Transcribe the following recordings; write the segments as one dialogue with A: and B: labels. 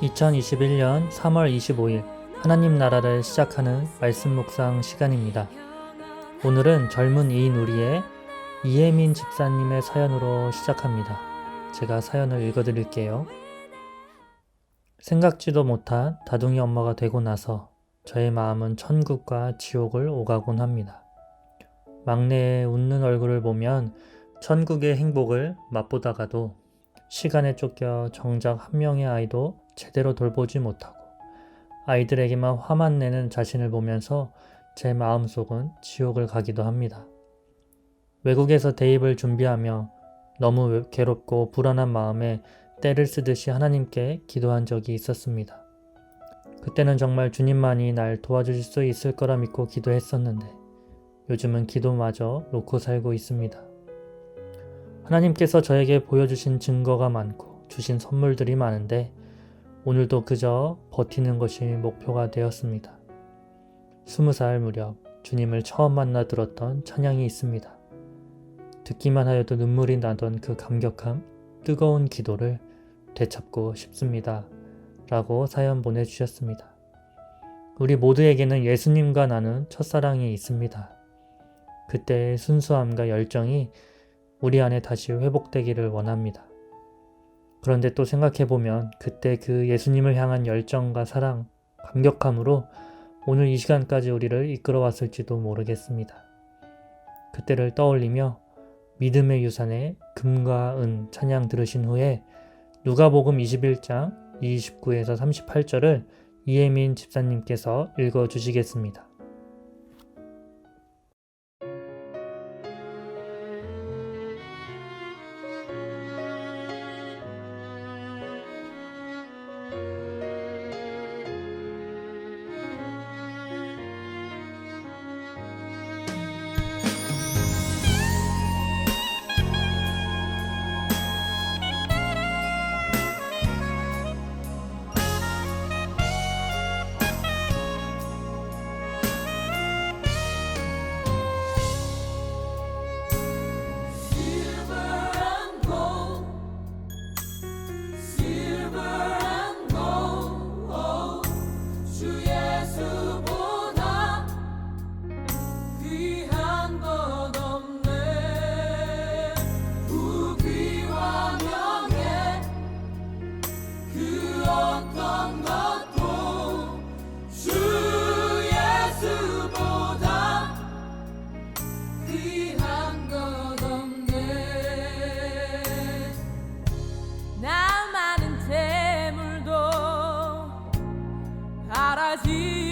A: 2021년 3월 25일 하나님 나라를 시작하는 말씀 묵상 시간입니다. 오늘은 젊은 이인 우리의 이혜민 집사님의 사연으로 시작합니다. 제가 사연을 읽어드릴게요. 생각지도 못한 다둥이 엄마가 되고 나서 저의 마음은 천국과 지옥을 오가곤 합니다. 막내의 웃는 얼굴을 보면 천국의 행복을 맛보다가도 시간에 쫓겨 정작 한 명의 아이도 제대로 돌보지 못하고 아이들에게만 화만 내는 자신을 보면서 제 마음속은 지옥을 가기도 합니다. 외국에서 대입을 준비하며 너무 괴롭고 불안한 마음에 때를 쓰듯이 하나님께 기도한 적이 있었습니다. 그때는 정말 주님만이 날 도와주실 수 있을 거라 믿고 기도했었는데 요즘은 기도마저 놓고 살고 있습니다. 하나님께서 저에게 보여주신 증거가 많고 주신 선물들이 많은데 오늘도 그저 버티는 것이 목표가 되었습니다. 스무 살 무렵 주님을 처음 만나 들었던 찬양이 있습니다. 듣기만 하여도 눈물이 나던 그 감격함, 뜨거운 기도를 되찾고 싶습니다. 라고 사연 보내주셨습니다. 우리 모두에게는 예수님과 나눈 첫사랑이 있습니다. 그때의 순수함과 열정이 우리 안에 다시 회복되기를 원합니다. 그런데 또 생각해보면 그때 그 예수님을 향한 열정과 사랑, 감격함으로 오늘 이 시간까지 우리를 이끌어 왔을지도 모르겠습니다. 그때를 떠올리며 믿음의 유산의 금과 은 찬양 들으신 후에 누가복음 21장 29에서 38절을 이혜민 집사님께서 읽어 주시겠습니다.
B: 바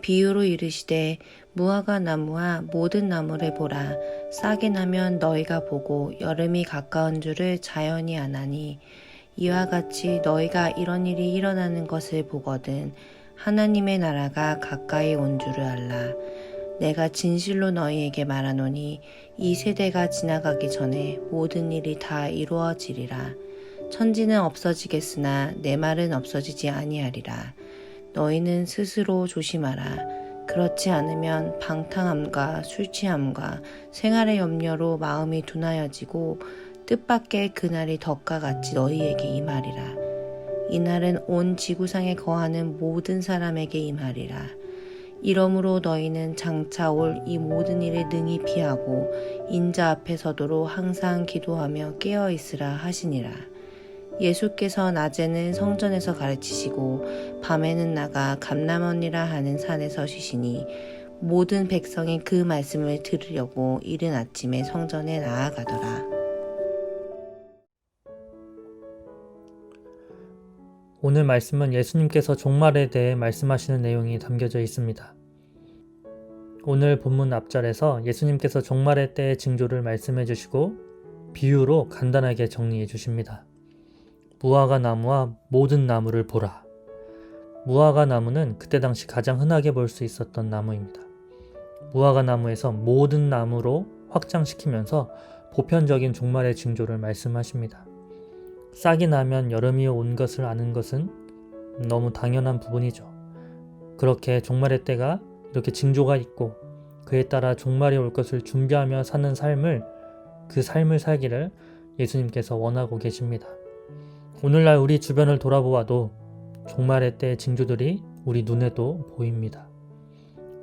C: 비유로 이르시되 무화과 나무와 모든 나무를 보라. 싹이 나면 너희가 보고 여름이 가까운 줄을 자연히 아나니. 이와 같이 너희가 이런 일이 일어나는 것을 보거든 하나님의 나라가 가까이 온 줄을 알라. 내가 진실로 너희에게 말하노니 이 세대가 지나가기 전에 모든 일이 다 이루어지리라. 천지는 없어지겠으나 내 말은 없어지지 아니하리라 너희는 스스로 조심하라. 그렇지 않으면 방탕함과 술 취함과 생활의 염려로 마음이 둔하여지고 뜻밖의 그날이 덕과 같이 너희에게 임하리라. 이날은 온 지구상에 거하는 모든 사람에게 임하리라. 이러므로 너희는 장차 올 이 모든 일을 능히 피하고 인자 앞에 서도록 항상 기도하며 깨어 있으라 하시니라. 예수께서 낮에는 성전에서 가르치시고 밤에는 나가 감남원이라 하는 산에서 쉬시니 모든 백성이 그 말씀을 들으려고 이른 아침에 성전에 나아가더라.
A: 오늘 말씀은 예수님께서 종말에 대해 말씀하시는 내용이 담겨져 있습니다. 오늘 본문 앞절에서 예수님께서 종말의 때의 징조를 말씀해 주시고 비유로 간단하게 정리해 주십니다. 무화과 나무와 모든 나무를 보라. 무화과 나무는 그때 당시 가장 흔하게 볼 수 있었던 나무입니다. 무화과 나무에서 모든 나무로 확장시키면서 보편적인 종말의 징조를 말씀하십니다. 싹이 나면 여름이 온 것을 아는 것은 너무 당연한 부분이죠. 그렇게 종말의 때가 이렇게 징조가 있고 그에 따라 종말이 올 것을 준비하며 사는 삶을 그 삶을 살기를 예수님께서 원하고 계십니다. 오늘날 우리 주변을 돌아보아도 종말의 때의 징조들이 우리 눈에도 보입니다.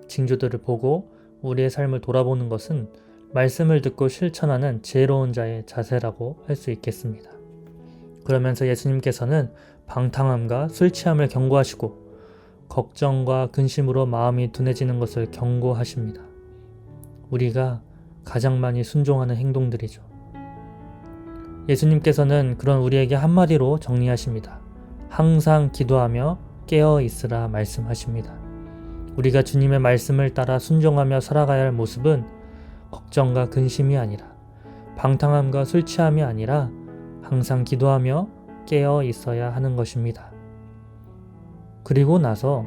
A: 징조들을 보고 우리의 삶을 돌아보는 것은 말씀을 듣고 실천하는 지혜로운 자의 자세라고 할 수 있겠습니다. 그러면서 예수님께서는 방탕함과 술 취함을 경고하시고 걱정과 근심으로 마음이 둔해지는 것을 경고하십니다. 우리가 가장 많이 순종하는 행동들이죠. 예수님께서는 그런 우리에게 한마디로 정리하십니다. 항상 기도하며 깨어 있으라 말씀하십니다. 우리가 주님의 말씀을 따라 순종하며 살아가야 할 모습은 걱정과 근심이 아니라 방탕함과 술 취함이 아니라 항상 기도하며 깨어 있어야 하는 것입니다. 그리고 나서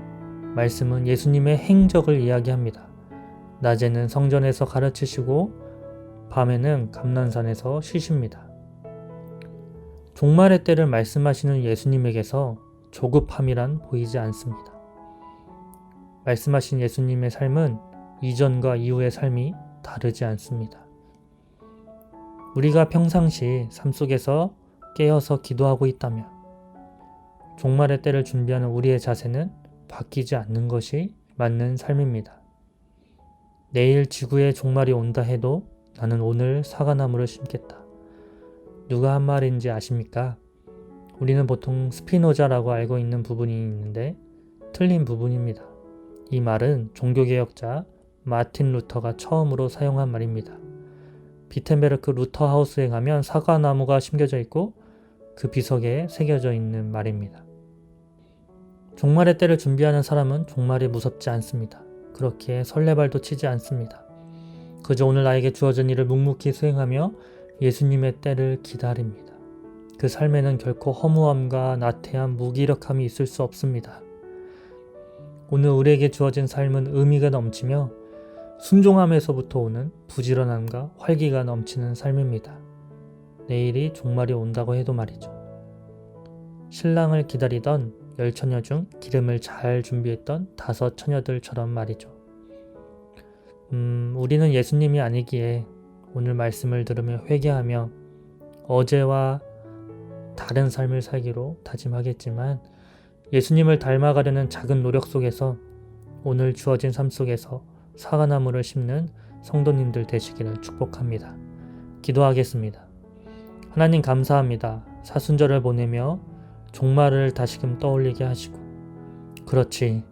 A: 말씀은 예수님의 행적을 이야기합니다. 낮에는 성전에서 가르치시고 밤에는 감난산에서 쉬십니다. 종말의 때를 말씀하시는 예수님에게서 조급함이란 보이지 않습니다. 말씀하신 예수님의 삶은 이전과 이후의 삶이 다르지 않습니다. 우리가 평상시 삶 속에서 깨어서 기도하고 있다면 종말의 때를 준비하는 우리의 자세는 바뀌지 않는 것이 맞는 삶입니다. 내일 지구의 종말이 온다 해도 나는 오늘 사과나무를 심겠다. 누가 한 말인지 아십니까? 우리는 보통 스피노자라고 알고 있는 부분이 있는데 틀린 부분입니다. 이 말은 종교개혁자 마틴 루터가 처음으로 사용한 말입니다. 비텐베르크 루터 하우스에 가면 사과나무가 심겨져 있고 그 비석에 새겨져 있는 말입니다. 종말의 때를 준비하는 사람은 종말이 무섭지 않습니다. 그렇게 설레발도 치지 않습니다. 그저 오늘 나에게 주어진 일을 묵묵히 수행하며 예수님의 때를 기다립니다. 그 삶에는 결코 허무함과 나태함, 무기력함이 있을 수 없습니다. 오늘 우리에게 주어진 삶은 의미가 넘치며 순종함에서부터 오는 부지런함과 활기가 넘치는 삶입니다. 내일이 종말이 온다고 해도 말이죠. 신랑을 기다리던 열 처녀 중 기름을 잘 준비했던 다섯 처녀들처럼 말이죠. 음, 우리는 예수님이 아니기에 오늘 말씀을 들으며 회개하며 어제와 다른 삶을 살기로 다짐하겠지만 예수님을 닮아가려는 작은 노력 속에서 오늘 주어진 삶 속에서 사과나무를 심는 성도님들 되시기를 축복합니다. 기도하겠습니다. 하나님 감사합니다. 사순절을 보내며 종말을 다시금 떠올리게 하시고 그렇지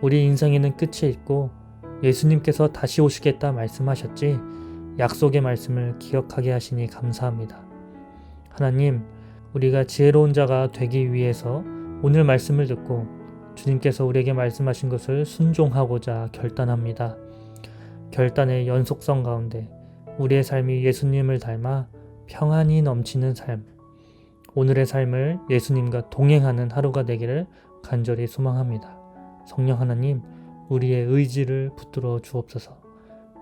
A: 우리 인생에는 끝이 있고 예수님께서 다시 오시겠다 말씀하셨지 약속의 말씀을 기억하게 하시니 감사합니다. 하나님 우리가 지혜로운 자가 되기 위해서 오늘 말씀을 듣고 주님께서 우리에게 말씀하신 것을 순종하고자 결단합니다. 결단의 연속성 가운데 우리의 삶이 예수님을 닮아 평안이 넘치는 삶, 오늘의 삶을 예수님과 동행하는 하루가 되기를 간절히 소망합니다. 성령 하나님, 우리의 의지를 붙들어 주옵소서.